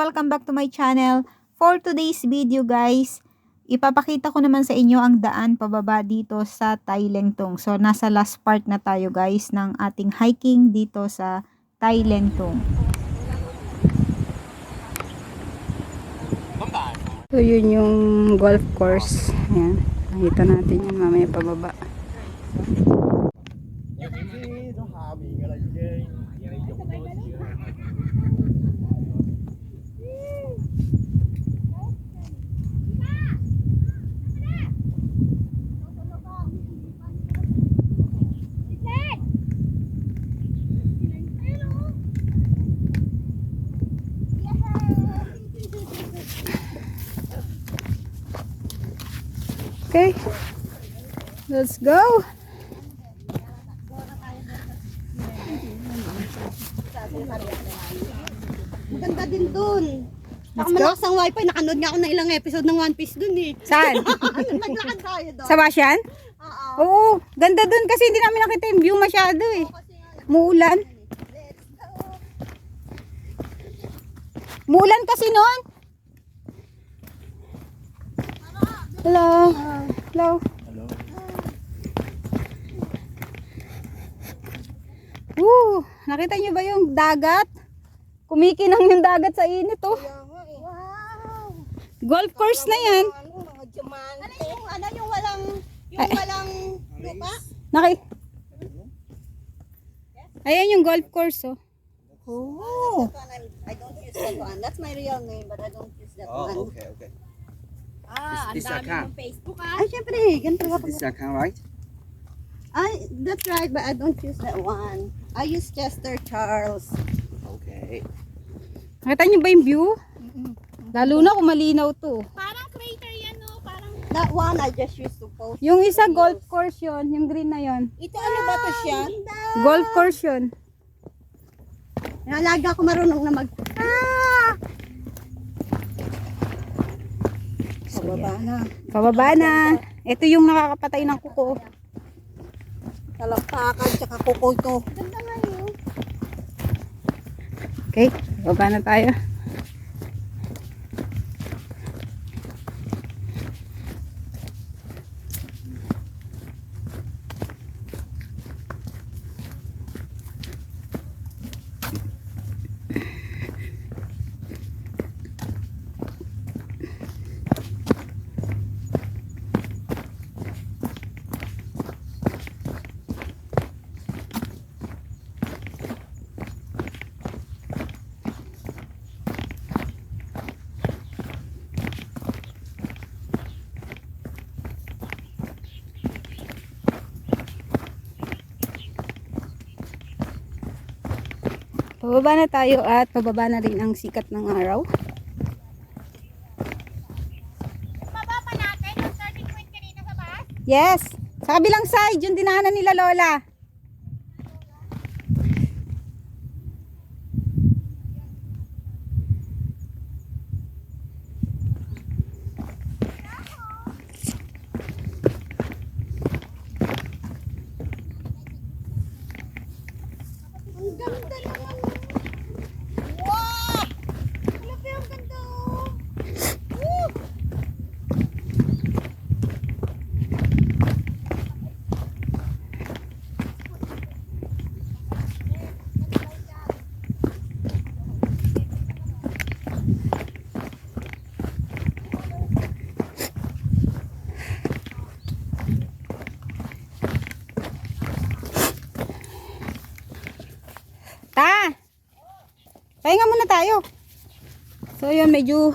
Welcome back to my channel. For today's video guys, ipapakita ko naman sa inyo ang daan pababa dito sa Tailengtong. So nasa last part na tayo guys ng ating hiking dito sa Tailengtong. So yun yung golf course. Ayan. Nakita natin yan mamaya pababa. Okay. Let's go. Maganda din dun. Let's go. malakas ang wifi. Nakanood nga ako ng ilang episode ng One Piece dun eh. Saan? ano, naglakad tayo doon. Sa Basyan? Oo. Oo. Ganda dun kasi hindi namin nakita yung view masyado eh. Muulan. Muulan kasi noon. Hello. Hello. Woo! Nakita niyo ba yung dagat? Kumikinang yung dagat sa init oh. Wow. Golf course na yan. Ano. Ano yung, ano yung walang, yung Ay. walang lupa? Naki. Ayan yung golf course oh. Oh. I don't use that one. That's my real name, but I don't use that one. Oh, okay, okay. Ah, This, this account. Facebook ah. Ay, syempre, ganito ka This account, right? Ay, that's right, but I don't use that one. I use Chester Charles. Okay. Nakita niyo ba yung view? Lalo na kung malinaw to. Parang crater yan, no? Parang... That one I just used to post. Yung isa golf course yon, yung green na yon. Ito ano ba to siya? Golf course yon. Nalaga ako marunong na mag... Ah! Pababa na. Pababa na. Ito yung nakakapatay ng kuko. Talaktakan tsaka kuko to. Ganda nga yun. Okay, baba na tayo. Pababa na tayo at pababa na rin ang sikat ng araw. Yes! Sa kabilang side, yung dinahanan nila Lola. Yun, medyo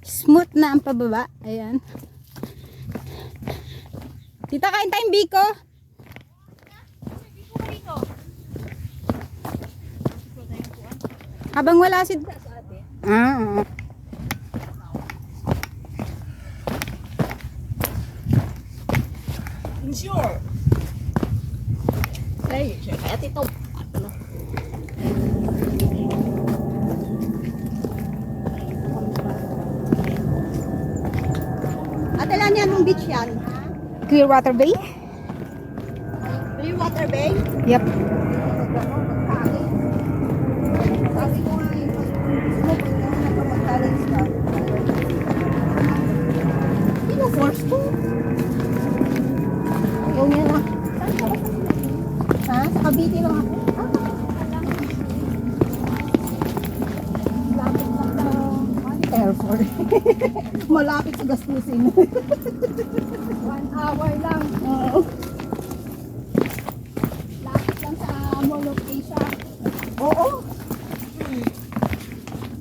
smooth na ang pababa. Ayan. Tita, kain tayong biko. Habang wala si... Ah, oo. At beach yan? Clearwater Bay? Clearwater Bay? Yep. Force to? Ayaw niya na. Ha? Sa Cavite lang ako. Malapit sa gastusin. One hour lang. Oo. Lapit lang sa Mall of Asia. Oo.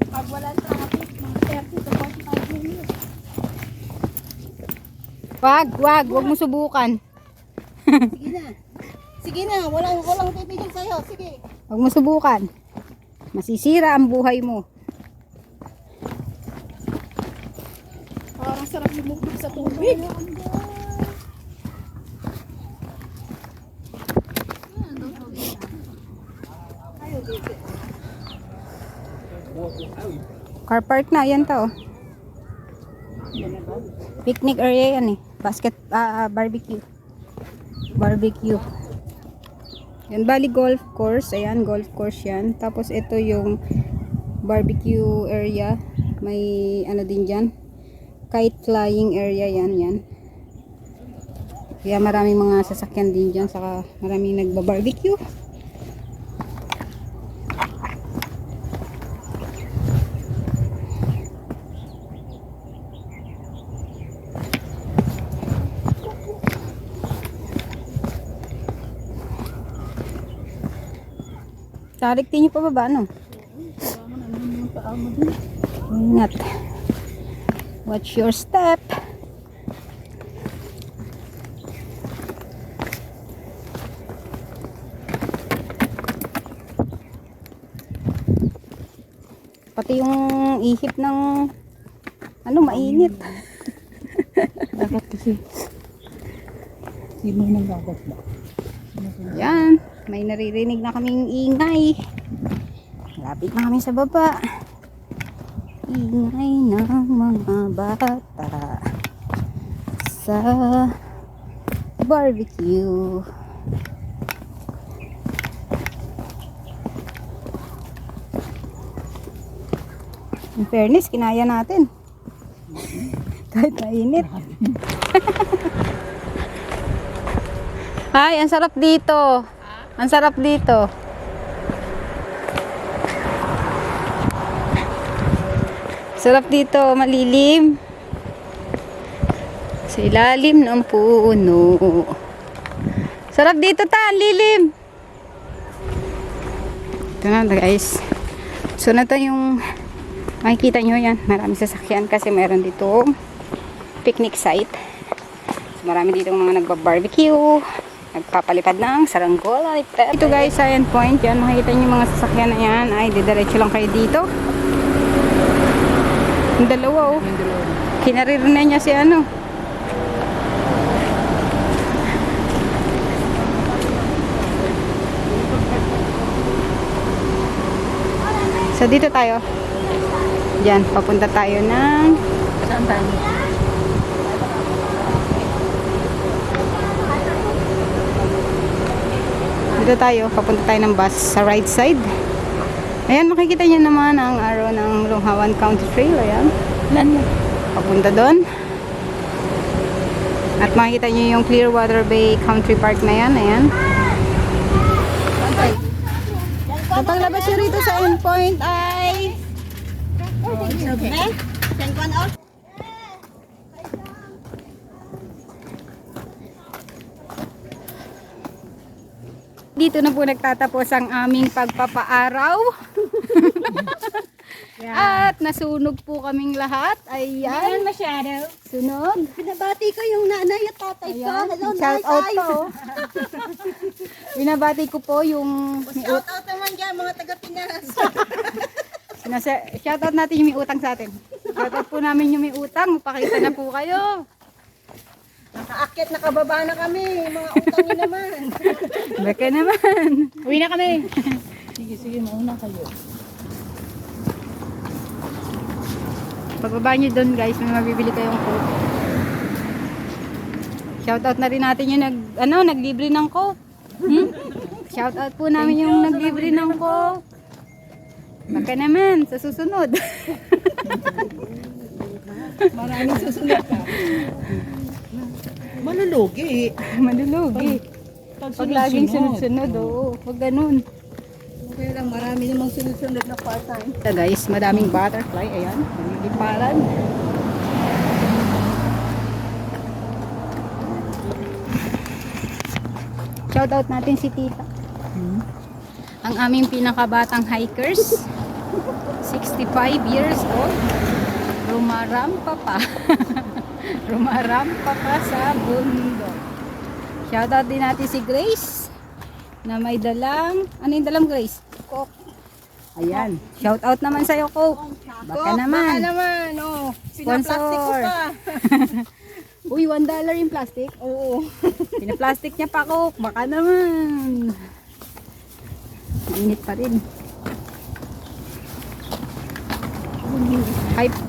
Pag wala traffic, mga 30 to 45 minutes. Wag, wag, wag mo subukan. Sige na. Sige na, walang walang pipigil sa'yo. Sige. Huwag mo subukan. Masisira ang buhay mo. Parang sarap lumubog sa tubig. Car park na, yan to. Picnic area yan eh. Basket, ah, ah, barbecue. Barbecue. Yan, bali golf course. Ayan, golf course yan. Tapos ito yung barbecue area. May ano din dyan. Kite flying area yan, yan. Kaya maraming mga sasakyan din dyan. Saka maraming nagba-barbecue. Tarik din yung pababa, no? Ingat. Watch your step. Pati yung ihip ng ano, mainit. Dapat kasi. Sino nang dapat ba? Yan, may naririnig na kaming ingay. Malapit na kami sa baba. Ingay ng mga bata sa barbecue. In fairness, kinaya natin. Kahit mainit. Ay, ang sarap dito. Ang sarap dito. Sarap dito, malilim. Sa ilalim ng puno. Sarap dito ta, lilim. Ito na guys. So na to yung makikita nyo yan. Maraming sasakyan kasi meron dito picnic site. So, marami dito mga nagba-barbecue. Nagpapalipad ng saranggola. Ito guys, sa end point. Yan, makikita nyo mga sasakyan na yan. Ay, didiretso lang kayo dito. Yung dalawa oh. Kinarir na niya si ano. So dito tayo. Diyan, papunta tayo ng Saan tayo? Dito tayo, papunta tayo ng bus sa right side. Ayan, makikita niyo naman ang araw ng Lunghawan County Trail. Ayan. Lan Papunta doon. At makikita niyo yung Clearwater Bay Country Park na yan. Ayan. Ang paglabas nyo rito sa endpoint ay Okay. Can go out? Dito na po nagtatapos ang aming pagpapaaraw. At nasunog po kaming lahat. Ayan. masyado. Sunog. Pinabati ko yung nanay at tatay ko. Ayan. Hello, Shout nanay. out po. Binabati ko po yung Shout out naman dyan, mga taga-Pinas. Nasa, shoutout natin yung may utang sa atin. Shoutout po namin yung may utang. Pakita na po kayo. Nakaakit, nakababa na kami. Mga utang nyo naman. Baka naman. Uwi na kami. sige, sige, mauna kayo. Pagbaba nyo doon guys, may mabibili kayong coke. Shoutout na rin natin yung nag, ano, naglibre ng coke. Hmm? Shoutout po namin yung naglibre ng coke. Baka naman, sa susunod. Maraming susunod ka. Malulugi. Manulugi. Pag laging sunod-sunod, oo. Huwag ganun. Kaya lang, marami namang sunod-sunod na part-time. Ito guys, madaming butterfly. Ayan, naliliparan. Shoutout natin si Tita. Ang aming pinakabatang hikers. 65 years old. Rumarampa pa. Rumarampa pa sa bundok. Shoutout din natin si Grace na may dalang, ano yung dalang Grace? Coke. Ayan. Shout out naman sa'yo, Coke. Baka naman. naman, oh. Pinaplastic ko pa. Uy, one dollar yung plastic? Oo. Pinaplastic niya pa, Coke. Baka naman. Mainit pa rin. Hype.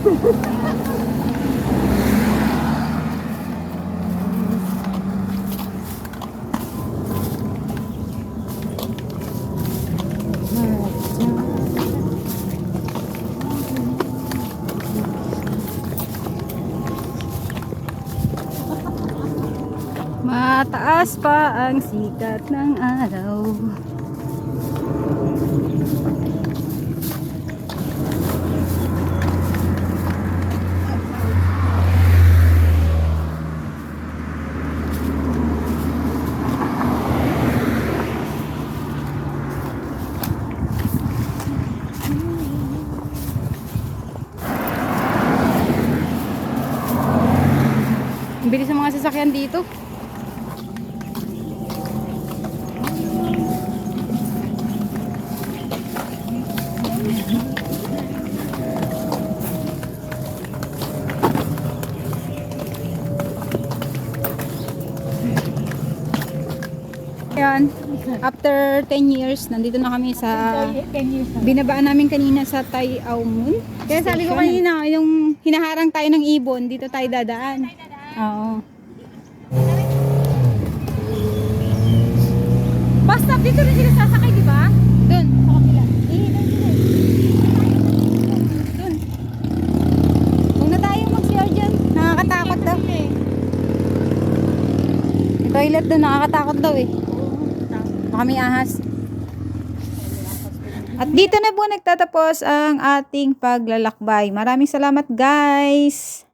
Mataas pa ang sikat ng araw. Ang bilis ng mga sasakyan dito. Ayan, after 10 years, nandito na kami sa binabaan namin kanina sa Tai Au Moon. Kaya sabi ko kanina, yung hinaharang tayo ng ibon, dito tayo dadaan. Oo. Dito rin sila sasakay, di ba? Doon, sa kapila. Eh, doon, doon. Doon. Huwag tayo mag-CR dyan. Nakakatakot daw. Yung toilet doon, nakakatakot daw eh. Baka may ahas. At dito na po nagtatapos ang ating paglalakbay. Maraming salamat guys!